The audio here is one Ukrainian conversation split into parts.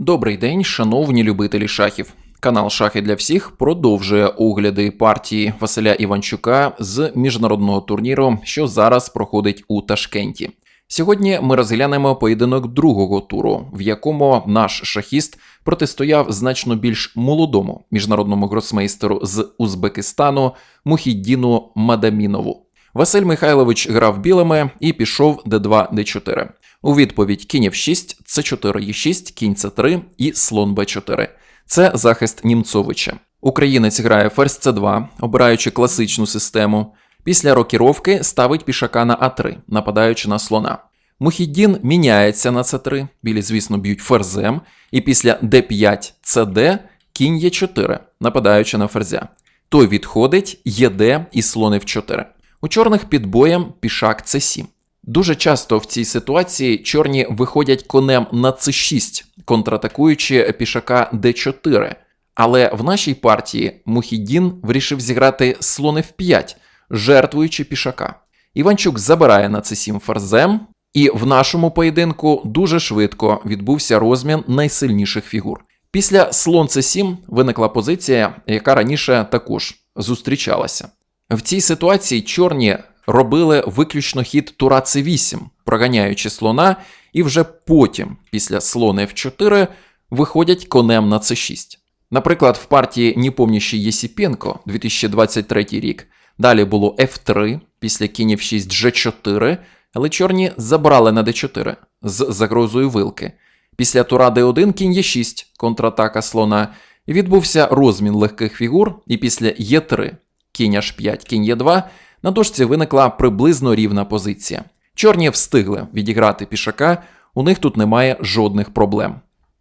Добрий день, шановні любителі шахів. Канал Шахи для всіх продовжує огляди партії Василя Іванчука з міжнародного турніру, що зараз проходить у Ташкенті. Сьогодні ми розглянемо поєдинок другого туру, в якому наш шахіст протистояв значно більш молодому міжнародному гросмейстеру з Узбекистану Мухіддіну Мадамінову. Василь Михайлович грав білими і пішов d2 d4. У відповідь кінь f6, c4 e6, кінь c3 і слон b4. Це захист Німцовича. Українець грає ферзь c2, обираючи класичну систему. Після рокіровки ставить пішака на а3, нападаючи на слона. Мухіддін міняється на c3, білі, звісно, б'ють ферзем, і після d5 cd кінь e4, нападаючи на ферзя. Той відходить, єд і слон f4. У чорних під боєм пішак c7. Дуже часто в цій ситуації чорні виходять конем на c6, контратакуючи пішака d4. Але в нашій партії Мухіддін вирішив зіграти слон f5, жертвуючи пішака. Іванчук забирає на c7 ферзем, і в нашому поєдинку дуже швидко відбувся розмін найсильніших фігур. Після слон c7 виникла позиція, яка раніше також зустрічалася. В цій ситуації чорні робили виключно хід тура c8, проганяючи слона, і вже потім, після слона f4, виходять конем на c6. Наприклад, в партії Ніпомнящий Єсіпенко 2023 рік далі було f3, після кінь f6 g4, але чорні забрали на d4 з загрозою вилки. Після тура d1 кінь e6, контратака слона, відбувся розмін легких фігур, і після e3 кінь h5, кінь e2 на дошці виникла приблизно рівна позиція. Чорні встигли відіграти пішака, у них тут немає жодних проблем.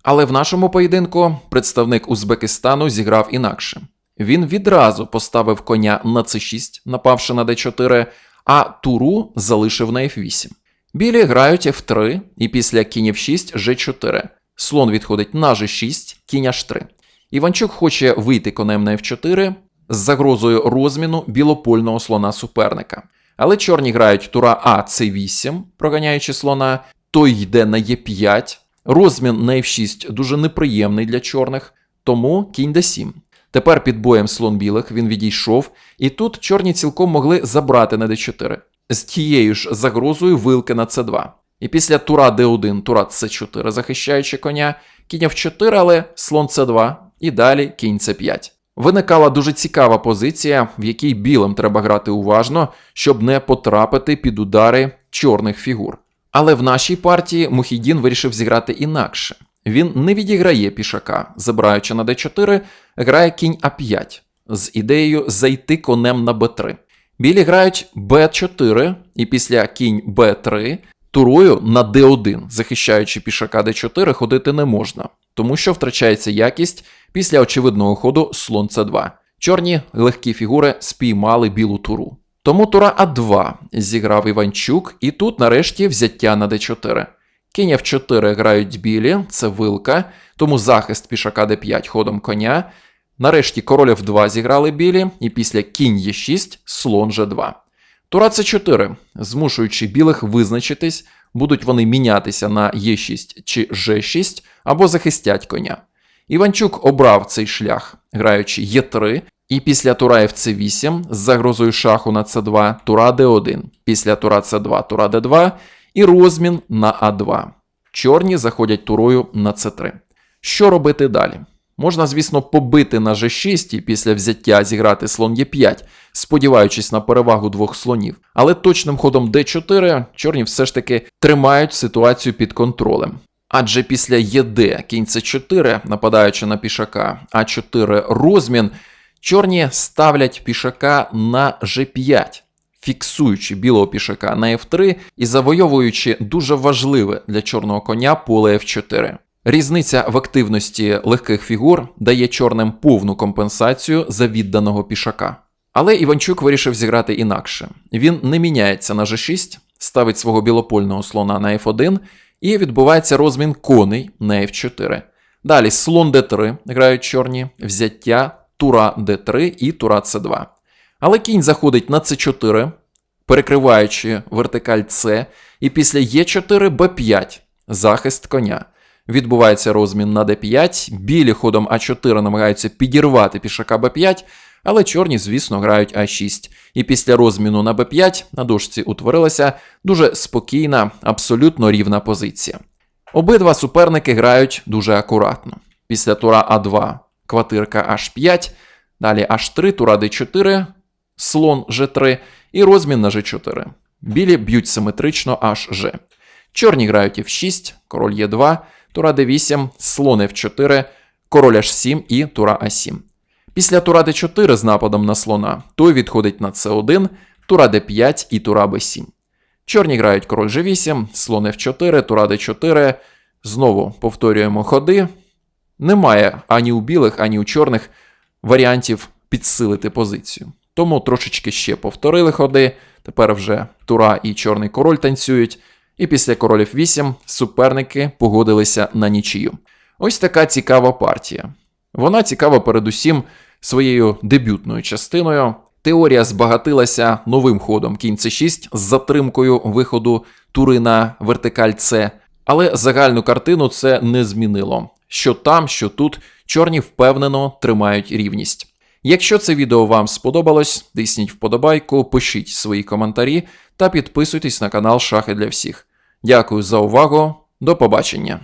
Але в нашому поєдинку представник Узбекистану зіграв інакше. Він відразу поставив коня на c6, напавши на d4, а туру залишив на f8. Білі грають f3 і після кінь f6 g4. Слон відходить на g6, кінь h3. Іванчук хоче вийти конем на f4 з загрозою розміну білопольного слона суперника. Але чорні грають тура А c8, проганяючи слона, той йде на Е5. Розмін на F6 дуже неприємний для чорних, тому кінь d7. Тепер під боєм слон білих він відійшов, і тут чорні цілком могли забрати на d4 з тією ж загрозою вилки на c2. І після тура d1, тура c4, захищаючи коня, кінь f4, але слон c2, і далі кінь c5. Виникала дуже цікава позиція, в якій білим треба грати уважно, щоб не потрапити під удари чорних фігур. Але в нашій партії Мухідін вирішив зіграти інакше. Він не відіграє пішака, забираючи на d4, грає кінь а5 з ідеєю зайти конем на b3. Білі грають b4 і після кінь b3 турою на d1, захищаючи пішака d4, ходити не можна, тому що втрачається якість після очевидного ходу слон c2. Чорні легкі фігури спіймали білу туру. Тому тура А2 зіграв Іванчук, і тут нарешті взяття на d4. Кінь f4 грають білі, це вилка, тому захист пішака d5 ходом коня. Нарешті король f2 зіграли білі, і після кінь e6 слон g2. Тура c4, змушуючи білих визначитись, будуть вони мінятися на e6 чи g6 або захистять коня. Іванчук обрав цей шлях, граючи Е3, і після тура FC8 з загрозою шаху на С2, тура Д1, після тура С2, тура Д2 і розмін на А2. Чорні заходять турою на С3. Що робити далі? Можна, звісно, побити на G6 і після взяття зіграти слон Е5, сподіваючись на перевагу двох слонів. Але точним ходом d4 чорні все ж таки тримають ситуацію під контролем. Адже після ЄД кінь С4, нападаючи на пішака, А4 розмін, чорні ставлять пішака на G5, фіксуючи білого пішака на F3 і завойовуючи дуже важливе для чорного коня поле F4. Різниця в активності легких фігур дає чорним повну компенсацію за відданого пішака. Але Іванчук вирішив зіграти інакше. Він не міняється на G6, ставить свого білопольного слона на F1 і відбувається розмін коней на F4. Далі слон d3 грають чорні, взяття тура d3 і тура c2. Але кінь заходить на c4, перекриваючи вертикаль С, і після Е4 Б5 захист коня. Відбувається розмін на d5, білі ходом А4 намагаються підірвати пішака Б5, але чорні, звісно, грають А6. І після розміну на Б5 на дошці утворилася дуже спокійна, абсолютно рівна позиція. Обидва суперники грають дуже акуратно. Після тура А2 квартирка H5, далі H3, тура D4, слон G3 і розмін на G4. Білі б'ють симетрично HG. Чорні грають F6, король Е2, тура D8, слон F4, король H7 і тура А7. Після тура d4 з нападом на слона той відходить на c1, тура d5 і тура b7. Чорні грають король g8, слон f4, тура d4. Знову повторюємо ходи. Немає ані у білих, ані у чорних варіантів підсилити позицію. Тому трошечки ще повторили ходи. Тепер вже тура і чорний король танцюють. І після королів 8 суперники погодилися на нічию. Ось така цікава партія. Вона цікава передусім своєю дебютною частиною. Теорія збагатилася новим ходом кінь c6 з затримкою виходу тури на вертикаль С, але загальну картину це не змінило. Що там, що тут, чорні впевнено тримають рівність. Якщо це відео вам сподобалось, тисніть вподобайку, пишіть свої коментарі та підписуйтесь на канал Шахи для всіх. Дякую за увагу, до побачення!